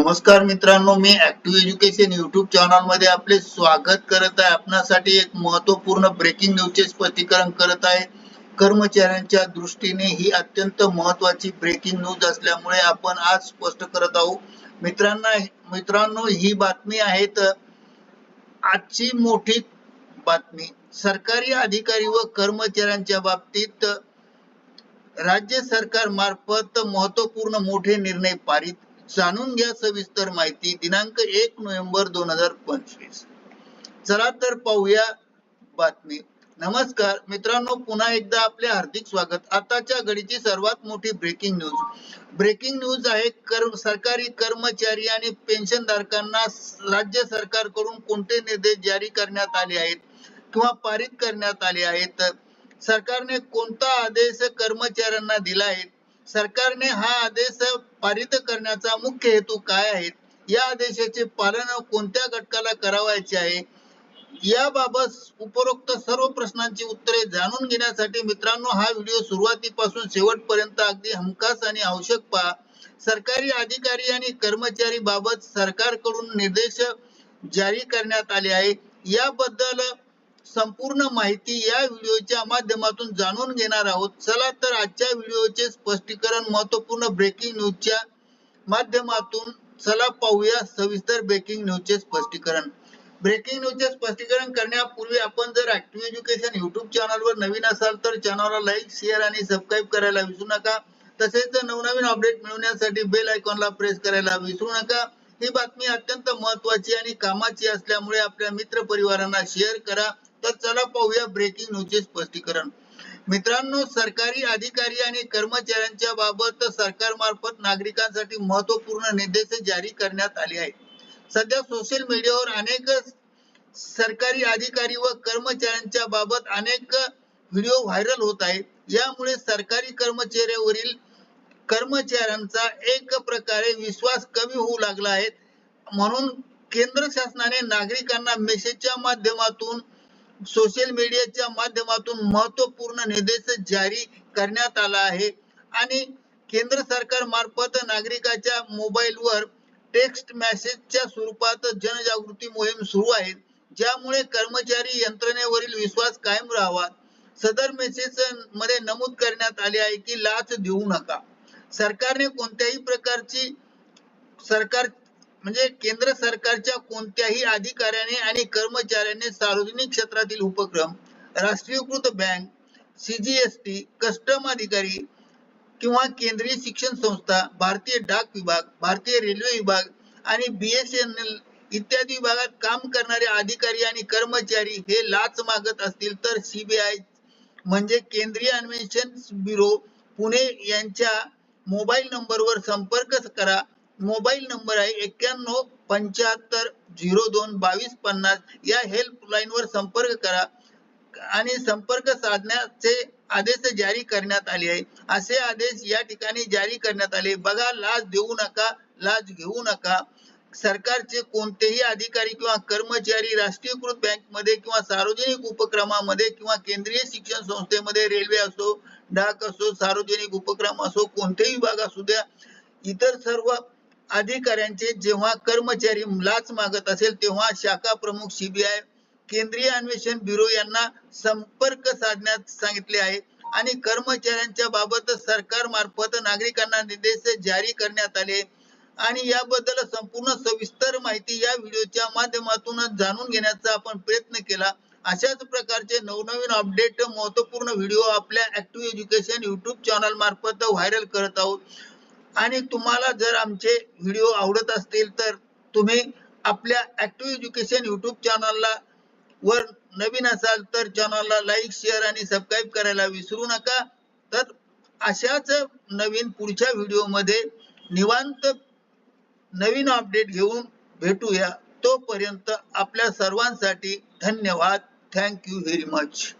नमस्कार मित्रांनो मी ऍक्टिव्ह एज्युकेशन युट्यूब चॅनलमध्ये आपले स्वागत करत आहे. आपणासाठी एक महत्त्वपूर्ण ब्रेकिंग न्यूजचे स्पष्टीकरण करत आहे. कर्मचाऱ्यांच्या दृष्टीने ही अत्यंत महत्वाची ब्रेकिंग न्यूज असल्यामुळे आपण आज स्पष्ट करत आहोत. मित्रांना मित्रांनो ही बातमी आहे तर आजची मोठी बातमी. सरकारी अधिकारी व कर्मचाऱ्यांच्या बाबतीत राज्य सरकार मार्फत महत्त्वपूर्ण मोठे निर्णय पारित जाणून घ्या सविस्तर माहिती दिनांक एक नोव्हेंबर दोन हजार पंचवीस. चला तर पाहूया बातमी. नमस्कार मित्रांनो पुन्हा एकदा आपले हार्दिक स्वागत. आताच्या घडीची सर्वात मोठी ब्रेकिंग न्यूज ब्रेकिंग न्यूज आहे कर्म सरकारी कर्मचारी आणि पेन्शन धारकांना राज्य सरकारकडून कोणते निर्देश जारी करण्यात आले आहेत किंवा पारित करण्यात आले आहेत? सरकारने कोणता आदेश कर्मचाऱ्यांना दिला आहे? सरकारने हा आदेश पारित करण्याचा मुख्य हेतू काय आहे? या आदेशाचे पालन कोणत्या घटकाला करावायचे आहे? याबाबत उपरोक्त सर्व प्रश्नांची उत्तरे जाणून घेण्यासाठी मित्रांनो हा व्हिडिओ सुरुवातीपासून शेवटपर्यंत अगदी हमखास आणि आवश्यक पहा. सरकारी अधिकारी आणि कर्मचारी बाबत सरकारकडून निर्देश जारी करण्यात आले आहे. याबद्दल संपूर्ण माहिती या व्हिडिओच्या माध्यमातून जाणून घेणार आहोत. चला तर आजच्या व्हिडिओचे स्पष्टीकरण महत्त्वपूर्ण ब्रेकिंग न्यूजच्या माध्यमातून चला पाहूया सविस्तर ब्रेकिंग न्यूजचे स्पष्टीकरण. ब्रेकिंग न्यूजचे स्पष्टीकरण करण्यापूर्वी आपण जर ऍक्टिव्ह एज्युकेशन युट्यूब चॅनलवर नवीन असाल तर चॅनलला लाईक शेअर आणि सबस्क्राईब करायला विसरू नका. तसेच नवनवीन अपडेट मिळवण्यासाठी बेल आयकॉनला प्रेस करायला विसरू नका. ही बातमी अत्यंत महत्वाची आणि कामाची असल्यामुळे आपल्या मित्र परिवारांना शेअर करा. तर चला पाहूया ब्रेकिंग न्यूजचे स्पष्टीकरण. मित्रांनो सरकारी अधिकारी आणि कर्मचाऱ्यांच्या बाबत सरकार मार्फत नागरिकांसाठी महत्त्वपूर्ण निर्देश जारी करण्यात आले आहेत. सध्या सोशल मीडियावर अनेक सरकारी अधिकारी व कर्मचाऱ्यांच्या बाबत अनेक व्हिडिओ व्हायरल होत आहेत. यामुळे सरकारी कर्मचाऱ्यावरील कर्मचाऱ्यांचा एक प्रकारे विश्वास कमी होऊ लागला आहे. म्हणून केंद्र शासनाने नागरिकांना मेसेजच्या माध्यमातून सोशल मीडियाच्या माध्यमातून महत्त्वपूर्ण निर्देश जारी करण्यात आला आहे. आणि केंद्र सरकार मार्फत नागरिकाच्या मोबाईलवर टेक्स्ट मेसेजच्या स्वरूपात जनजागृती मोहीम सुरू आहे. ज्यामुळे कर्मचारी यंत्रणेवरील विश्वास कायम राहावा. सदर मेसेजमध्ये नमूद करण्यात आले आहे की लाच देऊ नका. सरकारने कोणत्याही प्रकारची सरकार म्हणजे केंद्र सरकारच्या कोणत्याही अधिकाऱ्याने आणि कर्मचाऱ्याने सार्वजनिक क्षेत्रातील उपक्रम राष्ट्रीयकृत बँक सीजीएसटी कस्टम अधिकारी किंवा केंद्रीय शिक्षण संस्था भारतीय डाक विभाग भारतीय रेल्वे विभाग आणि बीएसएनएल इत्यादी विभागात काम करणारे अधिकारी आणि कर्मचारी हे लाच मागत असतील तर सीबीआय म्हणजे केंद्रीय अन्वेषण ब्युरो पुणे यांच्या मोबाईल नंबरवर संपर्क करा. मोबाईल नंबर आहे एक्क्याण्णव पंच्याहत्तर झिरो दोन बावीस पन्नास. या हेल्पलाईन वर संपर्क करा आणि संपर्क साधण्याचे आदेश जारी करण्यात आले आहे. असे आदेश या ठिकाणी जारी करण्यात आले. बघा लाच देऊ नका लाच घेऊ नका. सरकारचे कोणतेही अधिकारी किंवा कर्मचारी राष्ट्रीयकृत बँकमध्ये किंवा सार्वजनिक उपक्रमामध्ये किंवा केंद्रीय शिक्षण संस्थेमध्ये रेल्वे असो डाक असो सार्वजनिक उपक्रम असो कोणतेही विभाग असू द्या इतर सर्व अधिकाऱ्यांचे जेव्हा कर्मचारी लाच मागत असेल तेव्हा शाखा प्रमुख सीबीआय केंद्रीय अन्वेषण ब्युरो यांना संपर्क साधण्यास सांगितले आहे. आणि कर्मचाऱ्यांच्या बाबत सरकार मार्फत नागरिकांना निर्देश जारी करण्यात आले. आणि याबद्दल संपूर्ण सविस्तर माहिती या व्हिडिओच्या माध्यमातून जाणून घेण्याचा आपण प्रयत्न केला. अशाच प्रकारचे नवनवीन अपडेट महत्त्वपूर्ण व्हिडिओ आपल्या ऍक्टिव्ह एज्युकेशन युट्यूब चॅनल मार्फत व्हायरल करत आहोत. आणि तुम्हाला जर आमचे व्हिडिओ आवडत असतील तर तुम्ही आपल्या ऍक्टिव्ह एज्युकेशन युट्यूब चॅनलला वर नवीन असाल तर चॅनलला लाईक शेअर आणि सबस्क्राईब करायला विसरू नका. तर अशाच नवीन पुढच्या व्हिडिओमध्ये निवांत नवीन अपडेट घेऊन भेटूया. तोपर्यंत आपल्या सर्वांसाठी धन्यवाद. Thank you very much